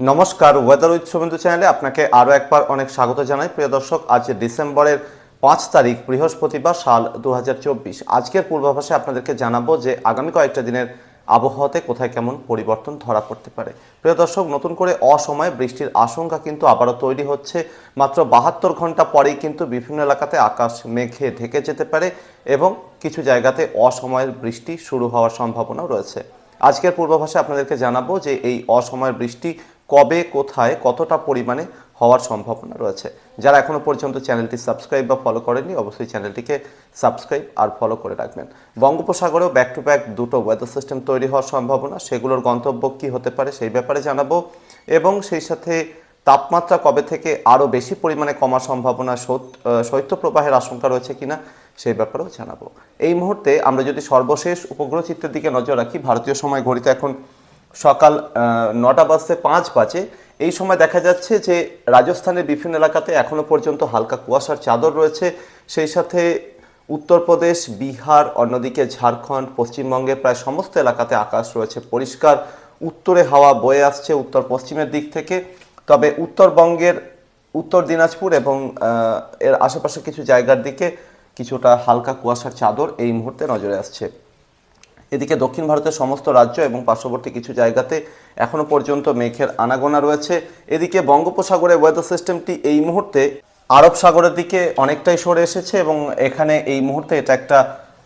নমস্কার weather with Suvendu চ্যানেলে আপনাকে আরও একবার অনেক স্বাগত জানাই। প্রিয় দর্শক, আজ ডিসেম্বরের পাঁচ তারিখ, বৃহস্পতিবার সাল দু হাজার চব্বিশ। আজকের পূর্বাভাসে আপনাদেরকে জানাব যে আগামী কয়েকটা দিনের আবহাওয়াতে কোথায় কেমন পরিবর্তন ধরা পড়তে পারে। প্রিয় দর্শক, নতুন করে অসময়ে বৃষ্টির আশঙ্কা কিন্তু আবারও তৈরি হচ্ছে। মাত্র বাহাত্তর ঘণ্টা পরেই কিন্তু বিভিন্ন এলাকাতে আকাশ মেঘে ঢেকে যেতে পারে এবং কিছু জায়গাতে অসময়ের বৃষ্টি শুরু হওয়ার সম্ভাবনাও রয়েছে। আজকের পূর্বাভাসে আপনাদেরকে জানাব যে এই অসময়ের বৃষ্টি কবে, কোথায়, কতটা পরিমাণে হওয়ার সম্ভাবনা রয়েছে। যারা এখনও পর্যন্ত চ্যানেলটি সাবস্ক্রাইব বা ফলো করেননি, অবশ্যই চ্যানেলটিকে সাবস্ক্রাইব আর ফলো করে রাখবেন। বঙ্গোপসাগরেও ব্যাক টু ব্যাক দুটো ওয়েদার সিস্টেম তৈরি হওয়ার সম্ভাবনা। সেগুলোর গন্তব্য কী হতে পারে সেই ব্যাপারে জানাব। এবং সেই সাথে তাপমাত্রা কবে থেকে আরও বেশি পরিমাণে কমার সম্ভাবনা শৈত্যপ্রবাহের আশঙ্কা রয়েছে কিনা সেই ব্যাপারেও জানাব। এই মুহূর্তে আমরা যদি সর্বশেষ উপগ্রহ চিত্রের দিকে নজর রাখি, ভারতীয় সময় ঘড়িতে এখন সকাল নটা বাজতে পাঁচ বাজে। এই সময় দেখা যাচ্ছে যে রাজস্থানের বিভিন্ন এলাকাতে এখনও পর্যন্ত হালকা কুয়াশার চাদর রয়েছে। সেই সাথে উত্তরপ্রদেশ, বিহার, অন্যদিকে ঝাড়খণ্ড পশ্চিমবঙ্গের প্রায় সমস্ত এলাকাতে আকাশ রয়েছে পরিষ্কার। উত্তরে হাওয়া বয়ে আসছে উত্তর পশ্চিমের দিক থেকে। তবে উত্তরবঙ্গের উত্তর দিনাজপুর এবং এর আশেপাশে কিছু জায়গার দিকে কিছুটা হালকা কুয়াশার চাদর এই মুহূর্তে নজরে আসছে। এদিকে দক্ষিণ ভারতের সমস্ত রাজ্য এবং পার্শ্ববর্তী কিছু জায়গাতে এখনও পর্যন্ত মেঘের আনাগোনা রয়েছে। এদিকে বঙ্গোপসাগরে ওয়েদার সিস্টেমটি এই মুহূর্তে আরব সাগরের দিকে অনেকটাই সরে এসেছে এবং এখানে এই মুহূর্তে এটা একটা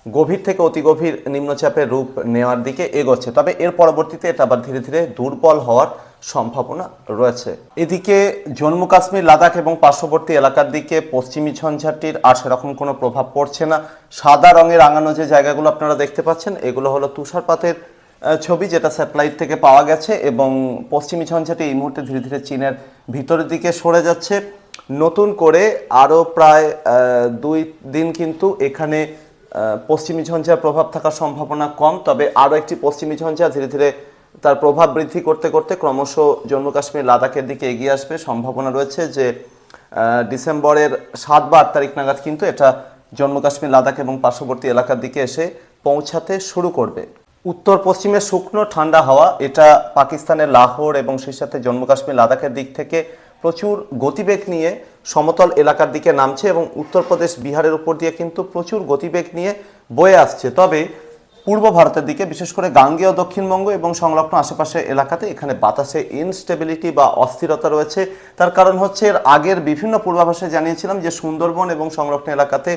গভীর থেকে অতি গভীর নিম্নচাপের রূপ নেওয়ার দিকে এগোচ্ছে। তবে এর পরবর্তীতে এটা আবার ধীরে ধীরে দুর্বল হওয়ার সম্ভাবনা রয়েছে। এদিকে জম্মু কাশ্মীর, লাদাখ এবং পার্শ্ববর্তী এলাকার দিকে পশ্চিমী ঝঞ্ঝাটির আর সেরকম কোনো প্রভাব পড়ছে না। সাদা রঙের রাঙানো যে জায়গাগুলো আপনারা দেখতে পাচ্ছেন, এগুলো হলো তুষারপাতের ছবি যেটা স্যাটেলাইট থেকে পাওয়া গেছে এবং পশ্চিমী ঝঞ্ঝাটি এই মুহূর্তে ধীরে ধীরে চীনের ভিতরের দিকে সরে যাচ্ছে। নতুন করে আরও প্রায় দুই দিন কিন্তু এখানে পশ্চিমী ঝঞ্ঝার প্রভাব থাকার সম্ভাবনা কম, তবে আরও একটি পশ্চিমী ঝঞ্ঝা ধীরে ধীরে তার প্রভাব বৃদ্ধি করতে করতে ক্রমশ জম্মু কাশ্মীর লাদাখের দিকে এগিয়ে আসবে। সম্ভাবনা রয়েছে যে ডিসেম্বরের সাত বা আট তারিখ নাগাদ কিন্তু এটা জম্মু কাশ্মীর, লাদাখ এবং পার্শ্ববর্তী এলাকার দিকে এসে পৌঁছাতে শুরু করবে। উত্তর পশ্চিমে শুকনো ঠান্ডা হাওয়া, এটা পাকিস্তানের লাহোর এবং সেই সাথে জম্মু কাশ্মীর, লাদাখের দিক থেকে প্রচুর গতিবেগ নিয়ে সমতল এলাকার দিকে নামছে এবং উত্তরপ্রদেশ, বিহারের উপর দিয়ে কিন্তু প্রচুর গতিবেগ নিয়ে বয়ে আসছে। তবে পূর্ব ভারতের দিকে, বিশেষ করে গাঙ্গেয় দক্ষিণবঙ্গ এবং সংলগ্ন আশেপাশে এলাকাতে এখানে বাতাসে ইনস্টেবিলিটি বা অস্থিরতা রয়েছে। তার কারণ হচ্ছে এর আগের বিভিন্ন পূর্বাভাসে জানিয়েছিলাম যে সুন্দরবন এবং সংলগ্ন এলাকাতে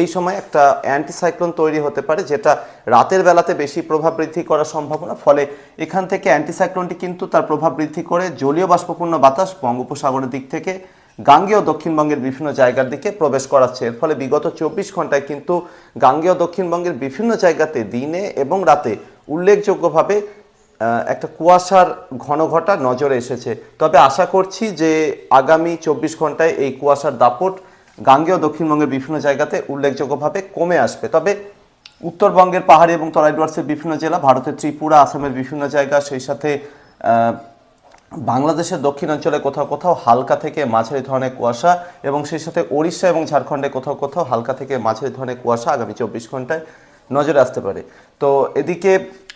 এই সময় একটা অ্যান্টিসাইক্লোন তৈরি হতে পারে, যেটা রাতের বেলাতে বেশি প্রভাব বৃদ্ধি করার সম্ভাবনা। ফলে এখান থেকে অ্যান্টিসাইক্লোনটি কিন্তু তার প্রভাব বৃদ্ধি করে জলীয় বাষ্পপূর্ণ বাতাস বঙ্গোপসাগরের দিক থেকে গাঙ্গেয় দক্ষিণবঙ্গের বিভিন্ন জায়গার দিকে প্রবেশ করাচ্ছে। এর ফলে বিগত চব্বিশ ঘন্টায় কিন্তু গাঙ্গেয় দক্ষিণবঙ্গের বিভিন্ন জায়গাতে দিনে এবং রাতে উল্লেখযোগ্যভাবে একটা কুয়াশার ঘন ঘটা নজরে এসেছে। তবে আশা করছি যে আগামী চব্বিশ ঘন্টায় এই কুয়াশার দাপট গাঙ্গেয় দক্ষিণবঙ্গের বিভিন্ন জায়গাতে উল্লেখযোগ্যভাবে কমে আসবে। তবে উত্তরবঙ্গের পাহাড়ি এবং তরাই ডুয়ার্সের বিভিন্ন জেলা, ভারতের ত্রিপুরা, আসামের বিভিন্ন জায়গা, সেই সাথে বাংলাদেশের দক্ষিণাঞ্চলে কোথাও কোথাও হালকা থেকে মাঝারি ধরনের কুয়াশা এবং সেই সাথে ওড়িশা এবং ঝাড়খণ্ডে কোথাও কোথাও হালকা থেকে মাঝারি ধরনের কুয়াশা আগামী চব্বিশ ঘন্টায় নজরে আসতে পারে। তো এদিকে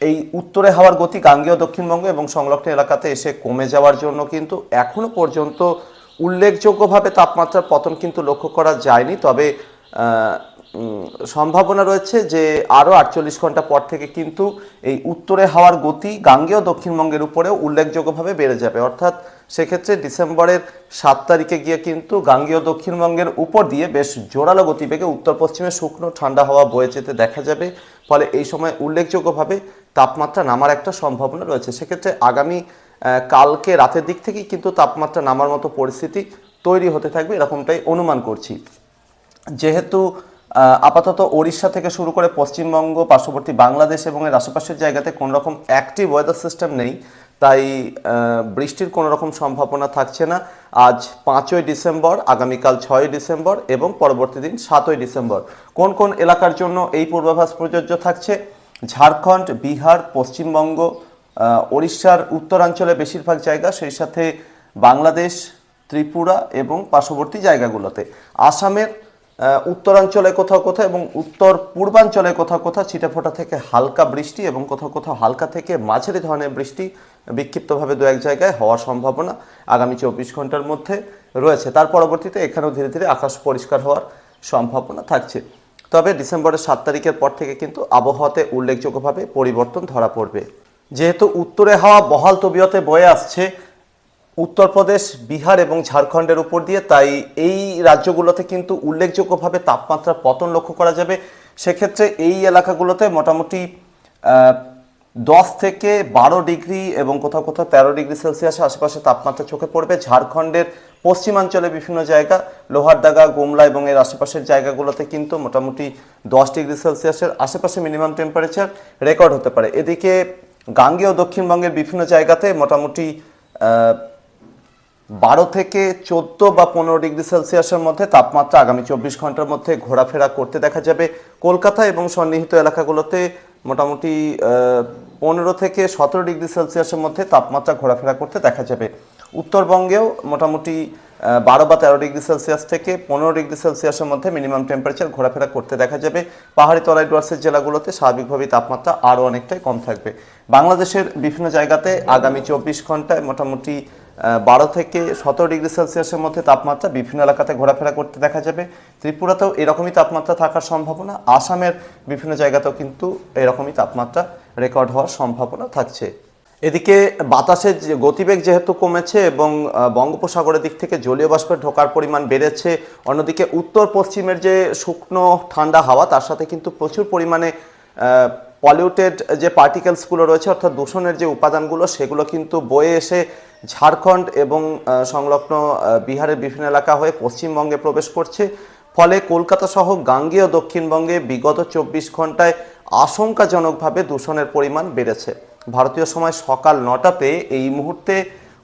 এই উত্তরে হাওয়ার গতি গাঙ্গেয় দক্ষিণবঙ্গ এবং সংলগ্ন এলাকাতে এসে কমে যাওয়ার জন্য কিন্তু এখনও পর্যন্ত উল্লেখযোগ্যভাবে তাপমাত্রার পতন কিন্তু লক্ষ্য করা যায়নি। তবে সম্ভাবনা রয়েছে যে আরও আটচল্লিশ ঘণ্টা পর থেকে কিন্তু এই উত্তরে হাওয়ার গতি গাঙ্গেয় দক্ষিণবঙ্গের উপরেও উল্লেখযোগ্যভাবে বেড়ে যাবে। অর্থাৎ সেক্ষেত্রে ডিসেম্বরের সাত তারিখে গিয়ে কিন্তু গাঙ্গেয় দক্ষিণবঙ্গের উপর দিয়ে বেশ জোরালো গতিবেগে উত্তর পশ্চিমে শুকনো ঠান্ডা হাওয়া বয়ে যেতে দেখা যাবে। ফলে এই সময় উল্লেখযোগ্যভাবে তাপমাত্রা নামার একটা সম্ভাবনা রয়েছে। সেক্ষেত্রে আগামী কালকে রাতের দিক থেকেই কিন্তু তাপমাত্রা নামার মতো পরিস্থিতি তৈরি হতে থাকবে এরকমটাই অনুমান করছি। যেহেতু আপাতত ওড়িশা থেকে শুরু করে পশ্চিমবঙ্গ, পার্শ্ববর্তী বাংলাদেশ এবং এর আশেপাশের জায়গাতে কোনো রকম অ্যাক্টিভ ওয়েদার সিস্টেম নেই। তাই বৃষ্টির কোনো রকম সম্ভাবনা থাকছে না। আজ পাঁচই ডিসেম্বর, আগামীকাল ছয়ই ডিসেম্বর এবং পরবর্তী দিন সাতই ডিসেম্বর। কোন কোন এলাকার জন্য এই পূর্বাভাস প্রযোজ্য থাকছে? ঝাড়খণ্ড, বিহার, পশ্চিমবঙ্গ ওড়িশার উত্তরাঞ্চলে বেশিরভাগ জায়গা, সেই সাথে বাংলাদেশ, ত্রিপুরা এবং পার্শ্ববর্তী জায়গাগুলোতে। আসামের উত্তরাঞ্চলে কোথাও কোথাও এবং উত্তর পূর্বাঞ্চলে কোথাও কোথাও ছিটেফোঁটা থেকে হালকা বৃষ্টি এবং কোথাও কোথাও হালকা থেকে মাঝারি ধরনের বৃষ্টি বিক্ষিপ্তভাবে দু এক জায়গায় হওয়ার সম্ভাবনা আগামী চব্বিশ ঘণ্টার মধ্যে রয়েছে। তার পরবর্তীতে এখানেও ধীরে ধীরে আকাশ পরিষ্কার হওয়ার সম্ভাবনা থাকছে। তবে ডিসেম্বরের সাত তারিখের পর থেকে কিন্তু আবহাওয়াতে উল্লেখযোগ্যভাবে পরিবর্তন ধরা পড়বে। যেহেতু উত্তরে হাওয়া বহাল তবিয়তে বয়ে আসছে উত্তরপ্রদেশ, বিহার এবং ঝাড়খণ্ডের উপর দিয়ে, তাই এই রাজ্যগুলোতে কিন্তু উল্লেখযোগ্যভাবে তাপমাত্রার পতন লক্ষ্য করা যাবে। সেক্ষেত্রে এই এলাকাগুলোতে মোটামুটি দশ থেকে বারো ডিগ্রি এবং কোথাও কোথাও তেরো ডিগ্রি সেলসিয়াসের আশেপাশে তাপমাত্রা চোখে পড়বে। ঝাড়খণ্ডের পশ্চিমাঞ্চলে বিভিন্ন জায়গা লোহারদাগা গুমলা এবং এর আশেপাশের জায়গাগুলোতে কিন্তু মোটামুটি দশ ডিগ্রি সেলসিয়াসের আশেপাশে মিনিমাম টেম্পারেচার রেকর্ড হতে পারে। এদিকে গাঙ্গেয় দক্ষিণবঙ্গের বিভিন্ন জায়গাতে মোটামুটি বারো থেকে চোদ্দ বা পনেরো ডিগ্রি সেলসিয়াসের মধ্যে তাপমাত্রা আগামী চব্বিশ ঘণ্টার মধ্যে ঘোরাফেরা করতে দেখা যাবে। কলকাতা এবং সন্নিহিত এলাকাগুলোতে মোটামুটি পনেরো থেকে সতেরো ডিগ্রি সেলসিয়াসের মধ্যে তাপমাত্রা ঘোরাফেরা করতে দেখা যাবে। উত্তরবঙ্গেও মোটামুটি বারো বা তেরো ডিগ্রি সেলসিয়াস থেকে পনেরো ডিগ্রি সেলসিয়াসের মধ্যে মিনিমাম টেম্পারেচার ঘোরাফেরা করতে দেখা যাবে। পাহাড়ি তরাই ডুয়ার্সের জেলাগুলোতে স্বাভাবিকভাবেই তাপমাত্রা আরও অনেকটাই কম থাকবে। বাংলাদেশের বিভিন্ন জায়গাতে আগামী চব্বিশ ঘন্টায় মোটামুটি বারো থেকে সতেরো ডিগ্রি সেলসিয়াসের মধ্যে তাপমাত্রা বিভিন্ন এলাকাতে ঘোরাফেরা করতে দেখা যাবে। ত্রিপুরাতেও এরকমই তাপমাত্রা থাকার সম্ভাবনা, আসামের বিভিন্ন জায়গাতেও কিন্তু এরকমই তাপমাত্রা রেকর্ড হওয়ার সম্ভাবনা থাকছে। এদিকে বাতাসের যে গতিবেগ যেহেতু কমেছে এবং বঙ্গোপসাগরের দিক থেকে জলীয় বাষ্পের ঢোকার পরিমাণ বেড়েছে, অন্যদিকে উত্তর পশ্চিমের যে শুকনো, ঠান্ডা হাওয়া তার সাথে কিন্তু প্রচুর পরিমাণে পলিউটেড যে পার্টিকেলসগুলো রয়েছে, অর্থাৎ দূষণের যে উপাদানগুলো, সেগুলো কিন্তু বয়ে এসে ঝাড়খণ্ড এবং সংলগ্ন বিহারের বিভিন্ন এলাকা হয়ে পশ্চিমবঙ্গে প্রবেশ করছে। ফলে কলকাতা সহ গাঙ্গেয় দক্ষিণবঙ্গে বিগত চব্বিশ ঘন্টায় আশঙ্কাজনকভাবে দূষণের পরিমাণ বেড়েছে। ভারতীয় সময় সকাল নটাতে এই মুহূর্তে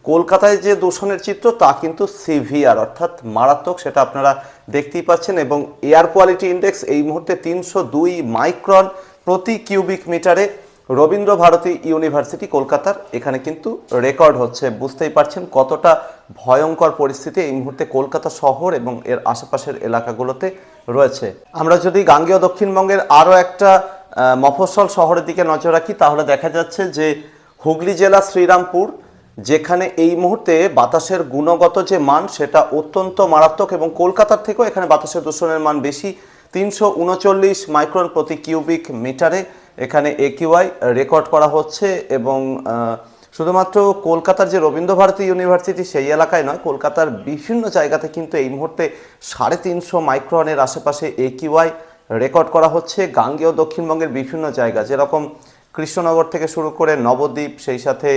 কলকাতায় যে দূষণের চিত্র, তা কিন্তু সিভিয়ার অর্থাৎ মারাত্মক, সেটা আপনারা দেখতেই পাচ্ছেন। এবং এয়ার কোয়ালিটি ইন্ডেক্স এই মুহূর্তে তিনশো দুই মাইক্রন প্রতি কিউবিক মিটারে রবীন্দ্র ভারতী ইউনিভার্সিটি, কলকাতার। এখানে কিন্তু রেকর্ড হচ্ছে, বুঝতেই পারছেন কতটা ভয়ঙ্কর পরিস্থিতি এই মুহূর্তে কলকাতা শহর এবং এর আশেপাশের এলাকাগুলোতে রয়েছে। আমরা যদি গাঙ্গেয় দক্ষিণবঙ্গের আরও একটা মফস্বল শহরের দিকে নজর রাখি, তাহলে দেখা যাচ্ছে যে হুগলি জেলা শ্রীরামপুর, যেখানে এই মুহূর্তে বাতাসের গুণগত যে মান, সেটা অত্যন্ত মারাত্মক এবং কলকাতার থেকেও এখানে বাতাসের দূষণের মান বেশি তিনশো উনচল্লিশ মাইক্রন প্রতি কিউবিক মিটারে এখানে একিউআই রেকর্ড করা হচ্ছে এবং শুধুমাত্র কলকাতার যে রবীন্দ্র ভারতী ইউনিভার্সিটি সেই এলাকায় নয়, কলকাতার বিভিন্ন জায়গাতে কিন্তু এই মুহূর্তে সাড়ে তিনশো মাইক্রনের আশেপাশে একিউআই রেকর্ড করা হচ্ছে। গাঙ্গেয় দক্ষিণবঙ্গের বিভিন্ন জায়গা, যেরকম কৃষ্ণনগর থেকে শুরু করে নবদ্বীপ, সেই সাথে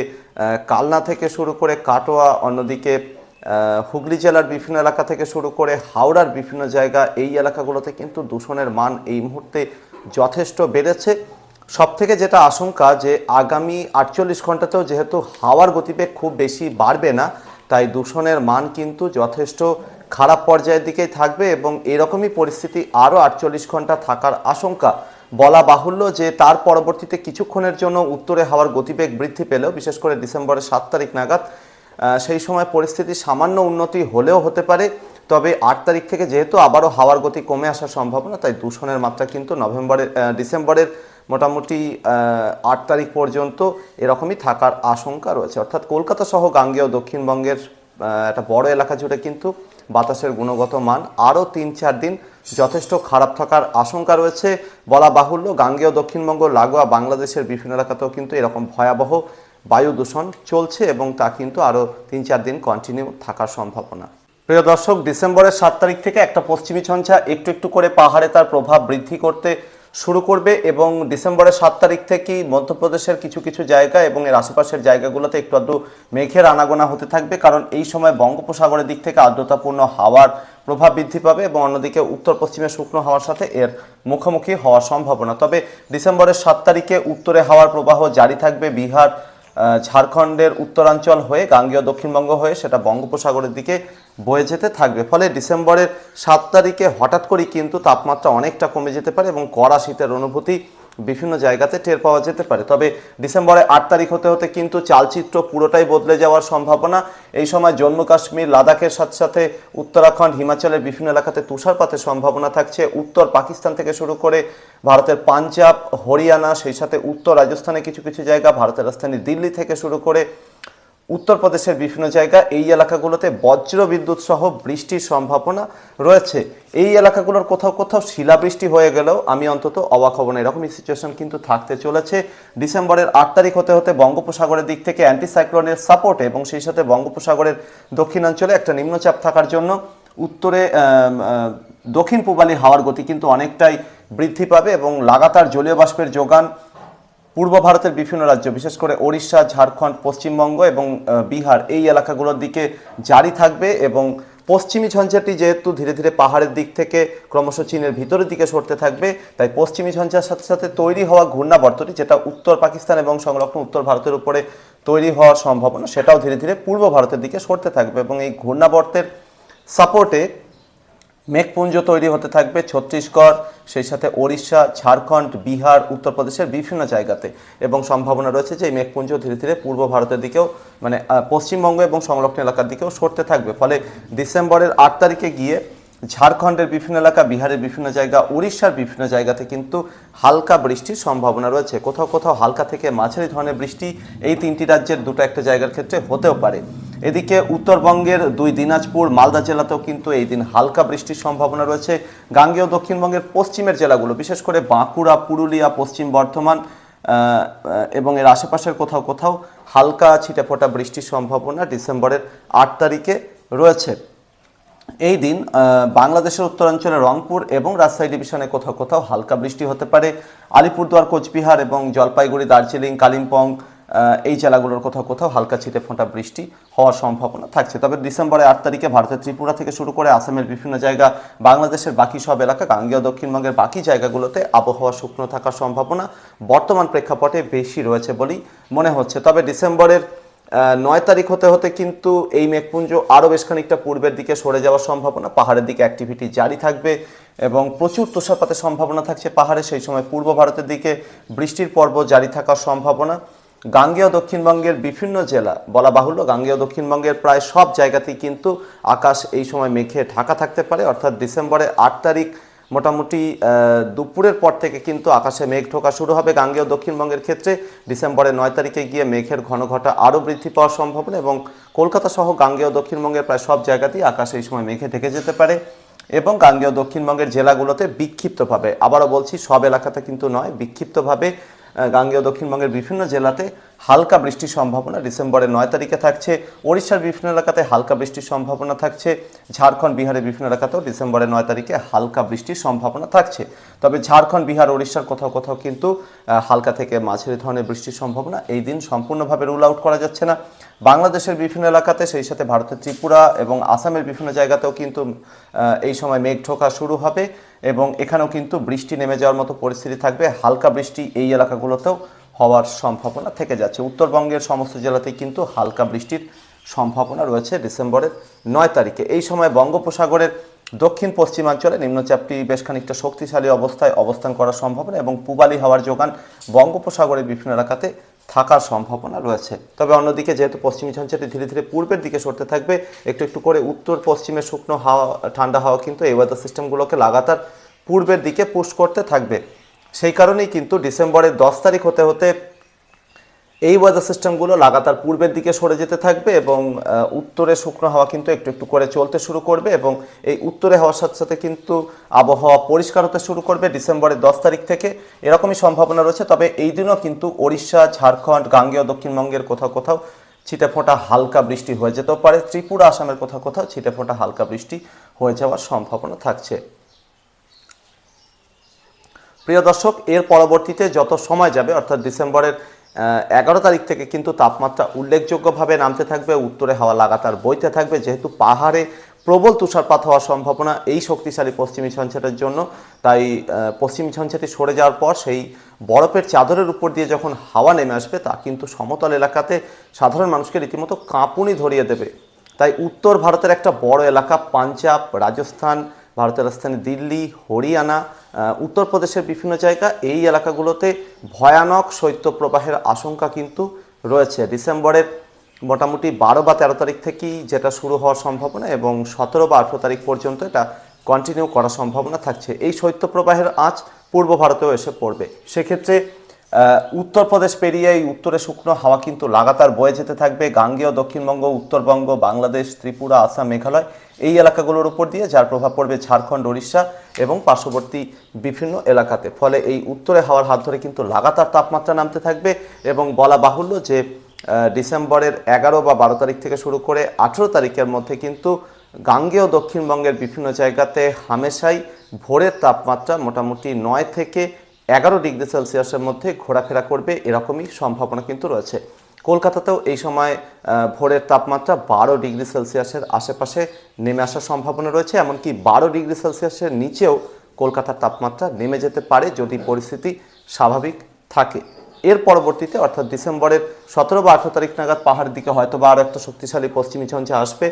কালনা থেকে শুরু করে কাটোয়া, অন্যদিকে হুগলি জেলার বিভিন্ন এলাকা থেকে শুরু করে হাওড়ার বিভিন্ন জায়গা এই এলাকাগুলোতে কিন্তু দূষণের মান এই মুহূর্তে যথেষ্ট বেড়েছে। সব থেকে যেটা আশঙ্কা যে আগামী আটচল্লিশ ঘন্টাতেও যেহেতু হাওয়ার গতিবেগ খুব বেশি বাড়বে না, তাই দূষণের মান কিন্তু যথেষ্ট খারাপ পর্যায়ের দিকেই থাকবে এবং এরকমই পরিস্থিতি আরও আটচল্লিশ ঘণ্টা থাকার আশঙ্কা। বলা বাহুল্য যে তার পরবর্তীতে কিছুক্ষণের জন্য উত্তরে হাওয়ার গতিবেগ বৃদ্ধি পেলেও, বিশেষ করে ডিসেম্বরের সাত তারিখ নাগাদ সেই সময় পরিস্থিতি সামান্য উন্নতি হলেও হতে পারে, তবে আট তারিখ থেকে যেহেতু আবারও হাওয়ার গতি কমে আসার সম্ভাবনা, তাই দূষণের মাত্রা কিন্তু নভেম্বরের ডিসেম্বরের মোটামুটি আট তারিখ পর্যন্ত এরকমই থাকার আশঙ্কা রয়েছে। অর্থাৎ কলকাতা সহ গাঙ্গেয় দক্ষিণবঙ্গের একটা বড় এলাকা জুড়ে কিন্তু বাতাসের গুণগত মান আরও তিন চার দিন যথেষ্ট খারাপ থাকার আশঙ্কা রয়েছে। বলা বাহুল্য, গাঙ্গেয় দক্ষিণবঙ্গ, লাগোয়া বাংলাদেশের বিভিন্ন এলাকাতেও কিন্তু এরকম ভয়াবহ বায়ু দূষণ চলছে এবং তা কিন্তু আরও তিন চার দিন কন্টিনিউ থাকার সম্ভাবনা। প্রিয় দর্শক, ডিসেম্বরের সাত তারিখ থেকে একটা পশ্চিমী ঝঞ্ঝা একটু একটু করে পাহাড়ে তার প্রভাব বৃদ্ধি করতে শুরু করবে এবং ডিসেম্বরের সাত তারিখ থেকেই মধ্যপ্রদেশের কিছু কিছু জায়গা এবং এর আশেপাশের জায়গাগুলোতে একটু আধটু মেঘের আনাগোনা হতে থাকবে কারণ এই সময় বঙ্গোপসাগরের দিক থেকে আর্দ্রতাপূর্ণ হাওয়ার প্রভাব বৃদ্ধি পাবে এবং অন্যদিকে উত্তর পশ্চিমে শুকনো হাওয়ার সাথে এর মুখোমুখি হওয়ার সম্ভাবনা। তবে ডিসেম্বরের সাত তারিখে উত্তরে হাওয়ার প্রবাহ জারি থাকবে বিহার ঝাড়খণ্ডের উত্তরাঞ্চল হয়ে, গাঙ্গেয় দক্ষিণবঙ্গ হয়ে সেটা বঙ্গোপসাগরের দিকে বয়ে যেতে থাকবে। ফলে ডিসেম্বরের সাত তারিখে হঠাৎ করেই কিন্তু তাপমাত্রা অনেকটা কমে যেতে পারে এবং কড়া শীতের অনুভূতি বিভিন্ন জায়গাতে টের পাওয়া যেতে পারে। তবে ডিসেম্বরে আট তারিখ হতে হতে কিন্তু চালচিত্র পুরোটাই বদলে যাওয়ার সম্ভাবনা। এই সময় জম্মু কাশ্মীর, লাদাখের সাথে সাথে উত্তরাখণ্ড, হিমাচলের বিভিন্ন এলাকাতে তুষারপাতের সম্ভাবনা থাকছে। উত্তর পাকিস্তান থেকে শুরু করে ভারতের পাঞ্জাব, হরিয়ানা, সেই সাথে উত্তর রাজস্থানে কিছু কিছু জায়গা, ভারতের রাজধানী দিল্লি থেকে শুরু করে উত্তরপ্রদেশের বিভিন্ন জায়গা এই এলাকাগুলোতে বজ্র বিদ্যুৎ সহ বৃষ্টির সম্ভাবনা রয়েছে। এই এলাকাগুলোর কোথাও কোথাও শিলাবৃষ্টি হয়ে গেলেও আমি অন্তত অবাক হব না। এরকমই সিচুয়েশন কিন্তু থাকতে চলেছে। ডিসেম্বরের আট তারিখ হতে হতে বঙ্গোপসাগরের দিক থেকে অ্যান্টিসাইক্লোনের সাপোর্টে এবং সেই সাথে বঙ্গোপসাগরের দক্ষিণাঞ্চলে একটা নিম্নচাপ থাকার জন্য উত্তরে দক্ষিণ পূবালি হাওয়ার গতি কিন্তু অনেকটাই বৃদ্ধি পাবে এবং লাগাতার জলীয় বাষ্পের যোগান পূর্ব ভারতের বিভিন্ন রাজ্য, বিশেষ করে ওড়িশা, ঝাড়খণ্ড, পশ্চিমবঙ্গ এবং বিহার, এই এলাকাগুলোর দিকে জারি থাকবে এবং পশ্চিমী ঝঞ্ঝাটি যেহেতু ধীরে ধীরে পাহাড়ের দিক থেকে ক্রমশ চীনের ভিতরের দিকে সরতে থাকবে, তাই পশ্চিমী ঝঞ্ঝার সাথে সাথে তৈরি হওয়া ঘূর্ণাবর্তটি যেটা উত্তর পাকিস্তান এবং সংলগ্ন উত্তর ভারতের উপরে তৈরি হওয়ার সম্ভাবনা, সেটাও ধীরে ধীরে পূর্ব ভারতের দিকে সরতে থাকবে এবং এই ঘূর্ণাবর্তের সাপোর্টে মেঘপুঞ্জ তৈরি হতে থাকবে ছত্তিশগড়, সেই সাথে ওড়িশা, ঝাড়খণ্ড, বিহার, উত্তরপ্রদেশের বিভিন্ন জায়গাতে। এবং সম্ভাবনা রয়েছে যে এই মেঘপুঞ্জ ধীরে ধীরে পূর্ব ভারতের দিকেও মানে পশ্চিমবঙ্গ এবং সংলগ্ন এলাকার দিকেও সরতে থাকবে। ফলে ডিসেম্বরের আট তারিখে গিয়ে ঝাড়খণ্ডের বিভিন্ন এলাকা, বিহারের বিভিন্ন জায়গা উড়িষ্যার বিভিন্ন জায়গাতে কিন্তু হালকা বৃষ্টির সম্ভাবনা রয়েছে। কোথাও কোথাও হালকা থেকে মাঝারি ধরনের বৃষ্টি এই তিনটি রাজ্যের দুটো একটা জায়গার ক্ষেত্রে হতেও পারে। এদিকে উত্তরবঙ্গের দুই দিনাজপুর, মালদা জেলাতেও কিন্তু এই দিন হালকা বৃষ্টির সম্ভাবনা রয়েছে। গাঙ্গেয় দক্ষিণবঙ্গের পশ্চিমের জেলাগুলো, বিশেষ করে বাঁকুড়া, পুরুলিয়া, পশ্চিম বর্ধমান এবং এর আশেপাশের কোথাও কোথাও হালকা ছিটেফোঁটা বৃষ্টির সম্ভাবনা ডিসেম্বরের আট তারিখে রয়েছে। এই দিন বাংলাদেশের উত্তরাঞ্চলে রংপুর এবং রাজশাহী ডিভিশনে কোথাও কোথাও হালকা বৃষ্টি হতে পারে। আলিপুরদুয়ার, কোচবিহার এবং জলপাইগুড়ি, দার্জিলিং, কালিম্পং এই জেলাগুলোর কোথাও কোথাও হালকা ছিটে ফোঁটা বৃষ্টি হওয়ার সম্ভাবনা থাকছে। তবে ডিসেম্বরের আট তারিখে ভারতের ত্রিপুরা থেকে শুরু করে আসামের বিভিন্ন জায়গা, বাংলাদেশের বাকি সব এলাকা গাঙ্গেয় দক্ষিণবঙ্গের বাকি জায়গাগুলোতে আবহাওয়া শুকনো থাকার সম্ভাবনা বর্তমান প্রেক্ষাপটে বেশি রয়েছে বলেই মনে হচ্ছে। তবে ডিসেম্বরের নয় তারিখ হতে হতে কিন্তু এই মেঘপুঞ্জ আরও বেশ খানিকটা পূর্বের দিকে সরে যাওয়ার সম্ভাবনা, পাহাড়ের দিকে অ্যাক্টিভিটি জারি থাকবে এবং প্রচুর তুষারপাতের সম্ভাবনা থাকছে পাহাড়ে। সেই সময় পূর্ব ভারতের দিকে বৃষ্টির পর্ব জারি থাকার সম্ভাবনা। গাঙ্গেয় দক্ষিণবঙ্গের বিভিন্ন জেলা, বলা বাহুল্য গাঙ্গেয় দক্ষিণবঙ্গের প্রায় সব জায়গাতেই কিন্তু আকাশ এই সময় মেঘে ঢাকা থাকতে পারে। অর্থাৎ ডিসেম্বরের আট তারিখ মোটামুটি দুপুরের পর থেকে কিন্তু আকাশে মেঘ ঢোকা শুরু হবে গাঙ্গেয় দক্ষিণবঙ্গের ক্ষেত্রে। ডিসেম্বরের নয় তারিখে গিয়ে মেঘের ঘন ঘটা আরও বৃদ্ধি পাওয়ার সম্ভাবনা এবং কলকাতা সহ গাঙ্গেয় দক্ষিণবঙ্গের প্রায় সব জায়গাতেই আকাশ এই সময় মেঘে ঢেকে যেতে পারে এবং গাঙ্গেয় দক্ষিণবঙ্গের জেলাগুলোতে বিক্ষিপ্তভাবে, আবারও বলছি সব এলাকাতে কিন্তু নয়, বিক্ষিপ্তভাবে গাঙ্গেয় দক্ষিণবঙ্গের বিভিন্ন জেলাতে হালকা বৃষ্টির সম্ভাবনা। ডিসেম্বরের নয় তারিখে থাকছে ওড়িশার বিভিন্ন এলাকাতে হালকা বৃষ্টির সম্ভাবনা থাকছে। ঝাড়খণ্ড, বিহারের বিভিন্ন এলাকাতেও ডিসেম্বরের নয় তারিখে হালকা বৃষ্টির সম্ভাবনা থাকছে। তবে ঝাড়খণ্ড, বিহার, ওড়িশার কোথাও কোথাও কিন্তু হালকা থেকে মাঝারি ধরনের বৃষ্টির সম্ভাবনা। এই দিন সম্পূর্ণভাবে রুল আউট করা যাচ্ছে না। বাংলাদেশের বিভিন্ন এলাকাতে, সেই সাথে ভারতের ত্রিপুরা এবং আসামের বিভিন্ন জায়গাতেও কিন্তু এই সময় মেঘ ঢোকা শুরু হবে এবং এখানেও কিন্তু বৃষ্টি নেমে যাওয়ার মতো পরিস্থিতি থাকবে। হালকা বৃষ্টি এই এলাকাগুলোতেও হওয়ার সম্ভাবনা থেকে যাচ্ছে। উত্তরবঙ্গের সমস্ত জেলাতেই কিন্তু হালকা বৃষ্টির সম্ভাবনা রয়েছে ডিসেম্বরের নয় তারিখে। এই সময় বঙ্গোপসাগরের দক্ষিণ পশ্চিমাঞ্চলে নিম্নচাপটি বেশ খানিকটা শক্তিশালী অবস্থায় অবস্থান করার সম্ভাবনা এবং পূবালি হওয়ার যোগান বঙ্গোপসাগরের বিভিন্ন এলাকাতে থাকার সম্ভাবনা রয়েছে। তবে অন্যদিকে যেহেতু পশ্চিমী ঝঞ্ঝাটি ধীরে ধীরে পূর্বের দিকে সরতে থাকবে, একটু একটু করে উত্তর পশ্চিমে শুকনো হাওয়া, ঠান্ডা হাওয়া কিন্তু এই ওয়েদার সিস্টেমগুলোকে লাগাতার পূর্বের দিকে পুশ করতে থাকবে। সেই কারণেই কিন্তু ডিসেম্বরের দশ তারিখ হতে হতে এই ওয়েদার সিস্টেমগুলো লাগাতার পূর্বের দিকে সরে যেতে থাকবে এবং উত্তরে শুকনো হাওয়া কিন্তু একটু একটু করে চলতে শুরু করবে এবং এই উত্তরে হওয়ার সাথে সাথে কিন্তু আবহাওয়া পরিষ্কার হতে শুরু করবে ডিসেম্বরের দশ তারিখ থেকে। এরকমই সম্ভাবনা রয়েছে, তবে এই দিনও কিন্তু ওড়িশা, ঝাড়খণ্ড, গাঙ্গেয়, দক্ষিণবঙ্গের কোথাও কোথাও ছিটে ফোঁটা হালকা বৃষ্টি হয়ে যেতেও পারে। ত্রিপুরা, আসামের কোথাও কোথাও ছিটে ফোঁটা হালকা বৃষ্টি হয়ে যাওয়ার সম্ভাবনা থাকছে। প্রিয় দর্শক, এর পরবর্তীতে যত সময় যাবে, অর্থাৎ ডিসেম্বরের এগারো তারিখ থেকে কিন্তু তাপমাত্রা উল্লেখযোগ্যভাবে নামতে থাকবে, উত্তরে হাওয়া লাগাতার বইতে থাকবে। যেহেতু পাহাড়ে প্রবল তুষারপাত হওয়ার সম্ভাবনা এই শক্তিশালী পশ্চিমী ঝঞ্ঝাটের জন্য, তাই পশ্চিমী ঝঞ্ঝাটি সরে যাওয়ার পর সেই বরফের চাদরের উপর দিয়ে যখন হাওয়া নেমে আসবে, তা কিন্তু সমতল এলাকাতে সাধারণ মানুষকে রীতিমতো কাঁপুনি ধরিয়ে দেবে। তাই উত্তর ভারতের একটা বড় এলাকা, পাঞ্জাব, রাজস্থান, ভারতের রাজধানী দিল্লি, হরিয়ানা উত্তরপ্রদেশের বিভিন্ন জায়গা এই এলাকাগুলোতে ভয়ানক শৈত্যপ্রবাহের আশঙ্কা কিন্তু রয়েছে। ডিসেম্বরের মোটামুটি বারো বা তেরো তারিখ থেকেই যেটা শুরু হওয়ার সম্ভাবনা এবং সতেরো বা আঠেরো তারিখ পর্যন্ত এটা কন্টিনিউ করার সম্ভাবনা থাকছে। এই শৈত্যপ্রবাহের আঁচ পূর্ব ভারতেও এসে পড়বে। সেক্ষেত্রে উত্তরপ্রদেশ পেরিয়ে এই উত্তরে শুকনো হাওয়া কিন্তু লাগাতার বয়ে যেতে থাকবে। গাঙ্গেয় দক্ষিণবঙ্গ, উত্তরবঙ্গ, বাংলাদেশ, ত্রিপুরা, আসাম, মেঘালয় এই এলাকাগুলোর উপর দিয়ে যার প্রভাব পড়বে ঝাড়খণ্ড উড়িষ্যা এবং পার্শ্ববর্তী বিভিন্ন এলাকাতে। ফলে এই উত্তরে হাওয়ার হাত ধরে কিন্তু লাগাতার তাপমাত্রা নামতে থাকবে এবং বলা বাহুল্য যে ডিসেম্বরের এগারো বা বারো তারিখ থেকে শুরু করে আঠেরো তারিখের মধ্যে কিন্তু গাঙ্গেয় দক্ষিণবঙ্গের বিভিন্ন জায়গাতে হামেশাই ভোরের তাপমাত্রা মোটামুটি নয় থেকে এগারো ডিগ্রি সেলসিয়াসের মধ্যে ঘোরাফেরা করবে এরকমই সম্ভাবনা কিন্তু রয়েছে। কলকাতাতেও এই সময় ভোরের তাপমাত্রা বারো ডিগ্রি সেলসিয়াসের আশেপাশে নেমে আসার সম্ভাবনা রয়েছে, এমনকি বারো ডিগ্রি সেলসিয়াসের নিচেও কলকাতার তাপমাত্রা নেমে যেতে পারে যদি পরিস্থিতি স্বাভাবিক থাকে। এর পরবর্তীতে, অর্থাৎ ডিসেম্বরের সতেরো বা আঠেরো তারিখ নাগাদ পাহাড়ের দিকে হয়তো বা আরও একটা শক্তিশালী পশ্চিমী ঝঞ্ঝা আসবে।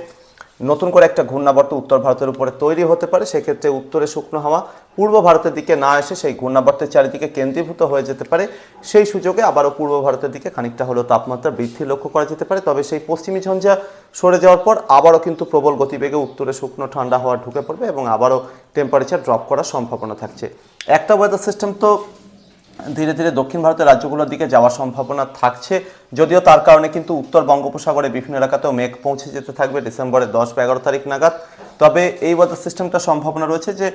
নতুন করে একটা ঘূর্ণাবর্ত উত্তর ভারতের উপরে তৈরি হতে পারে, সেক্ষেত্রে উত্তরে শুকনো হাওয়া পূর্ব ভারতের দিকে না এসে সেই ঘূর্ণাবর্তের চারিদিকে কেন্দ্রীভূত হয়ে যেতে পারে। সেই সুযোগে আবারও পূর্ব ভারতের দিকে খানিকটা হলেও তাপমাত্রা বৃদ্ধি লক্ষ্য করা যেতে পারে। তবে সেই পশ্চিমী ঝঞ্ঝা সরে যাওয়ার পর আবারও কিন্তু প্রবল গতিবেগে উত্তরে শুকনো ঠান্ডা হওয়া ঢুকে পড়বে এবং আবারও টেম্পারেচার ড্রপ করার সম্ভাবনা থাকছে। একটা ওয়েদার সিস্টেম তো ধীরে ধীরে দক্ষিণ ভারতের রাজ্যগুলোর দিকে যাওয়ার সম্ভাবনা থাকছে। যদিও তার কারণে কিন্তু উত্তর বঙ্গোপসাগরে বিভিন্ন এলাকাতেও মেঘ পৌঁছে যেতে থাকবে ডিসেম্বরের দশ বা এগারো তারিখ নাগাদ। তবে এই ওয়েদার সিস্টেমটা সম্ভাবনা রয়েছে যে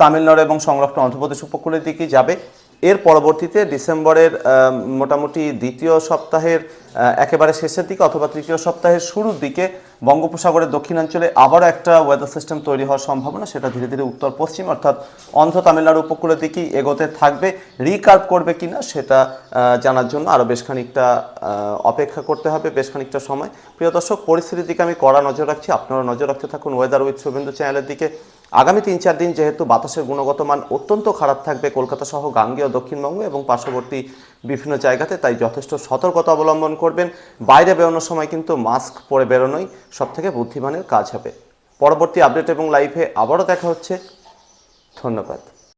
তামিলনাড়ু এবং সংলগ্ন অন্ধ্রপ্রদেশ উপকূলের দিকে যাবে। এর পরবর্তীতে ডিসেম্বরের মোটামুটি দ্বিতীয় সপ্তাহের একেবারে শেষের দিকে অথবা তৃতীয় সপ্তাহের শুরুর দিকে বঙ্গোপসাগরের দক্ষিণাঞ্চলে আবারও একটা ওয়েদার সিস্টেম তৈরি হওয়ার সম্ভাবনা, সেটা ধীরে ধীরে উত্তর পশ্চিম অর্থাৎ অন্ধ্র তামিলনাড়ু উপকূলের দিকেই এগোতে থাকবে। রিকার্ভ করবে কি না সেটা জানার জন্য আরও বেশ খানিকটা অপেক্ষা করতে হবে, বেশ খানিকটা সময়। প্রিয় দর্শক, পরিস্থিতির দিকে আমি কড়া নজর রাখছি। আপনারা নজর রাখতে থাকুন ওয়েদার উইথ শুভেন্দু চ্যানেলের দিকে। আগামী তিন চার দিন যেহেতু বাতাসের গুণগত মান অত্যন্ত খারাপ থাকবে কলকাতা সহ গাঙ্গেয় দক্ষিণবঙ্গ এবং পার্শ্ববর্তী বিভিন্ন জায়গাতে, তাই যথেষ্ট সতর্কতা অবলম্বন করবেন। বাইরে বেরোনোর সময় কিন্তু মাস্ক পরে বেরোনোই সব থেকে বুদ্ধিমানের কাজ হবে। পরবর্তী আপডেট এবং লাইফে আবারও দেখা হচ্ছে। ধন্যবাদ।